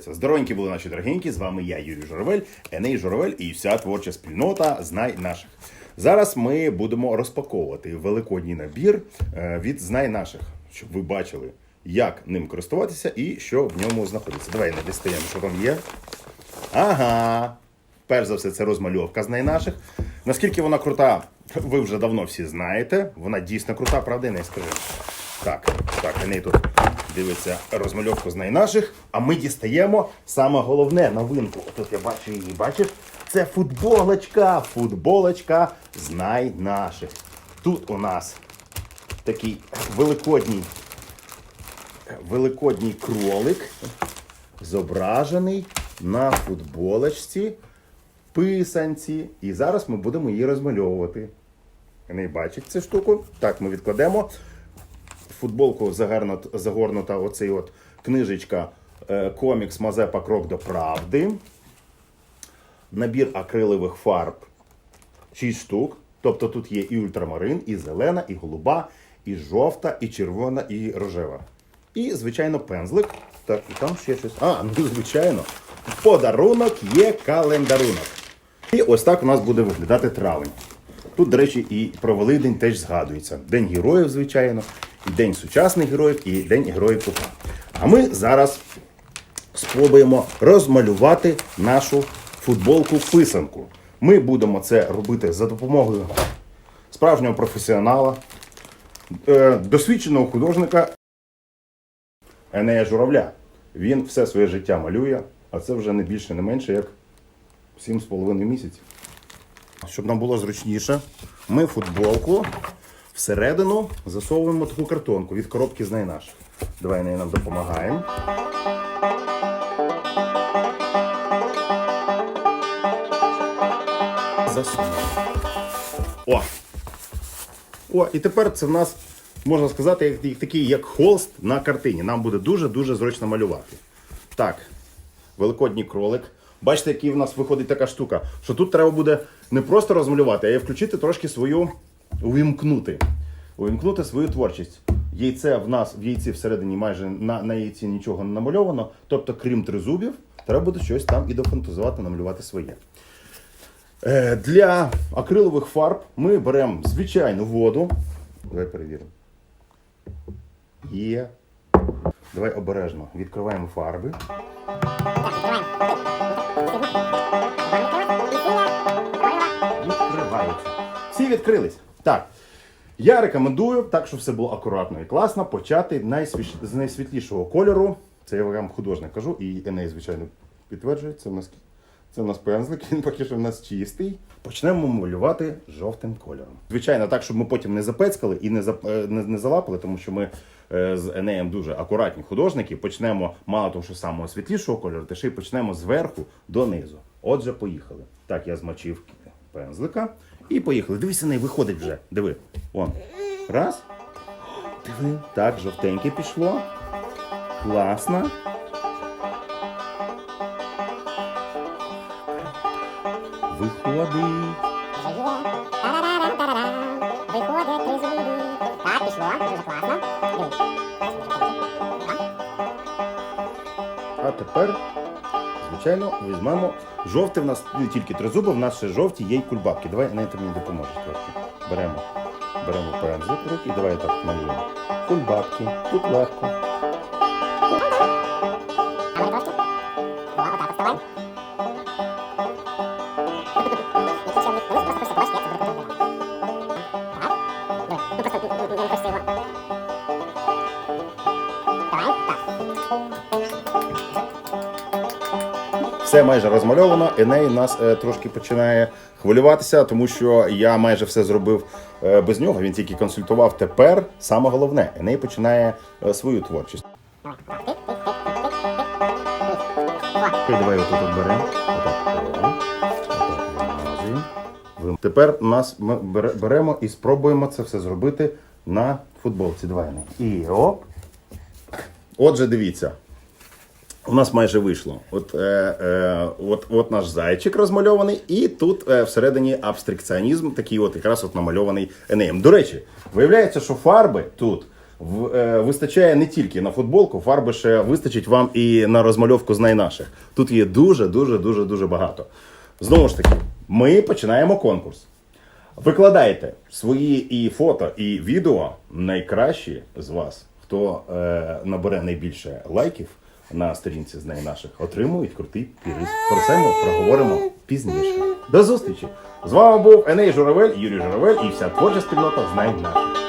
Здоровенькі були наші дорогенькі, з вами я, Юрій Журавель, Еней Журавель і вся творча спільнота Знай наших. Зараз ми будемо розпаковувати великодній набір е, від Знай наших, щоб ви бачили, як ним користуватися і що в ньому знаходиться. Давай не дістаємо, що там є. Ага. Перш за все, це розмальовка з найнаших. Наскільки вона крута, ви вже давно всі знаєте. Вона дійсно крута, правда, не скажи. Так, так, Еней тут дивиться розмальовку з найнаших, а ми дістаємо саме головне новинку. Тут я бачу її, бачиш? Це футболочка, футболочка з найнаших. Тут у нас такий великодній, великодній кролик зображений на футболочці, писанці. І зараз ми будемо її розмальовувати. Не бачить цю штуку. Так, ми відкладемо. Футболку загорнут, загорнута оцей от книжечка е, комікс Мазепа Крок до правди. Набір акрилових фарб 6 штук. Тобто тут є і ультрамарин, і зелена, і голуба, і жовта, і червона, і рожева. І, звичайно, пензлик. Так, і там ще щось. А, ну звичайно. Подарунок є календарунок. І ось так у нас буде виглядати травень. Тут, до речі, і про Великдень теж згадується. День героїв, звичайно, і День сучасних героїв, і День героїв УПА. А ми зараз спробуємо розмалювати нашу футболку-писанку. Ми будемо це робити за допомогою справжнього професіонала, е, досвідченого художника Енея Журавля. Він все своє життя малює, а це вже не більше, не менше, як 7,5 місяців. Щоб нам було зручніше, ми футболку всередину засовуємо таку картонку від коробки з найнаш. Давай неї нам допомагаємо. Засунемо. О! О, і тепер це в нас, можна сказати, як такий як холст на картині. Нам буде дуже-дуже зручно малювати. Так, великодній кролик. Бачите, який в нас виходить така штука, що тут треба буде не просто розмалювати, а й включити трошки свою увімкнути. Увімкнути свою творчість. Яйце в нас в яйці всередині майже на, на яйці нічого не намальовано. Тобто, крім тризубів, треба буде щось там і дофантазувати, намалювати своє. Е, Для акрилових фарб ми беремо звичайну воду. Давай перевіримо. Є. Давай обережно відкриваємо фарби. Відкриваються. Всі відкрились. Так. Я рекомендую, так щоб все було акуратно і класно, почати найсвіж... з найсвітлішого кольору. Це я вам художник кажу, і Еней, звичайно, підтверджує. Це в нас, це в нас пензлик, він поки що в нас чистий. Почнемо малювати жовтим кольором. Звичайно, так, щоб ми потім не запецькали і не, зап... е, не, не залапали, тому що ми е, з Енеєм дуже акуратні художники. Почнемо мало того, що самого світлішого кольору, та ще й почнемо зверху донизу. Отже, поїхали. Так, я змочив пензлика. І поїхали. Дивися, не виходить вже. Диви. Вон. Раз. Диви. Так, жовтеньке пішло. Класно. Виходить. Виходить три. Так, пішло. А тепер, звичайно, візьмемо. Жовте в нас не тільки тризуби, в нас ще жовті є й кульбабки. Давай не ти мені допоможеш трошки. Беремо. Беремо пензлик руки і давай так малюємо. Кульбабки. Тут легко. Все майже розмальовано. Еней нас е, трошки починає хвилюватися, тому що я майже все зробив е, без нього. Він тільки консультував. Тепер саме головне, Еней починає е, свою творчість. Давай, отут беремо. Тепер нас ми беремо і спробуємо це все зробити на футболці. Давай. І оп. Отже, дивіться. У нас майже вийшло. От, е, е, от, от наш зайчик розмальований, і тут е, всередині абстракціонізм, такий от якраз от намальований Енеєм. До речі, виявляється, що фарби тут в- е, вистачає не тільки на футболку, фарби ще вистачить вам і на розмальовку з найнаших. Тут є дуже, дуже, дуже, дуже багато. Знову ж таки, ми починаємо конкурс. Викладайте свої і фото, і відео найкращі з вас, хто е, набере найбільше лайків на сторінці з найнаших, отримують крутий приз. Про це ми проговоримо пізніше. До зустрічі! З вами був Еней Журавель, Юрій Журавель і вся творча спільнота «Знай найнаших.